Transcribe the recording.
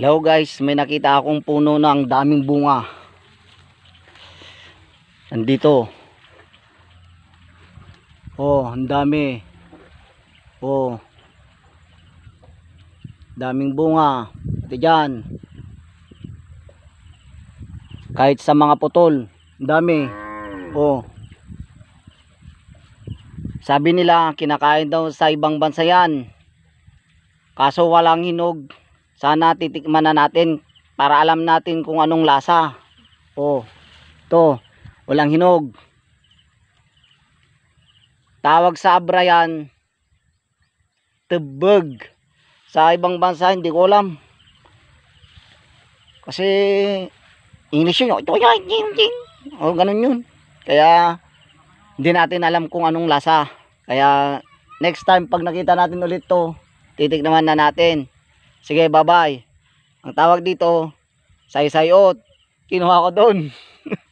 Hello guys, may nakita akong puno ng daming bunga. Nandito. Oh, ang dami. Oh. Daming bunga. Ito dyan. Kahit sa mga putol. Ang dami. Oh. Sabi nila, kinakain daw sa ibang bansa yan. Kaso walang hinog. Sana titikman na natin para alam natin kung anong lasa. Oh, to, walang hinog. Tawag sa abra yan, tebeg. Sa ibang bansa, hindi ko alam. Kasi, English yun. Oh, ganun yun. Kaya, hindi natin alam kung anong lasa. Kaya, next time, pag nakita natin ulit to, titignan na natin. Sige, bye-bye. Ang tawag dito, say-sayot. Kinuha ko doon.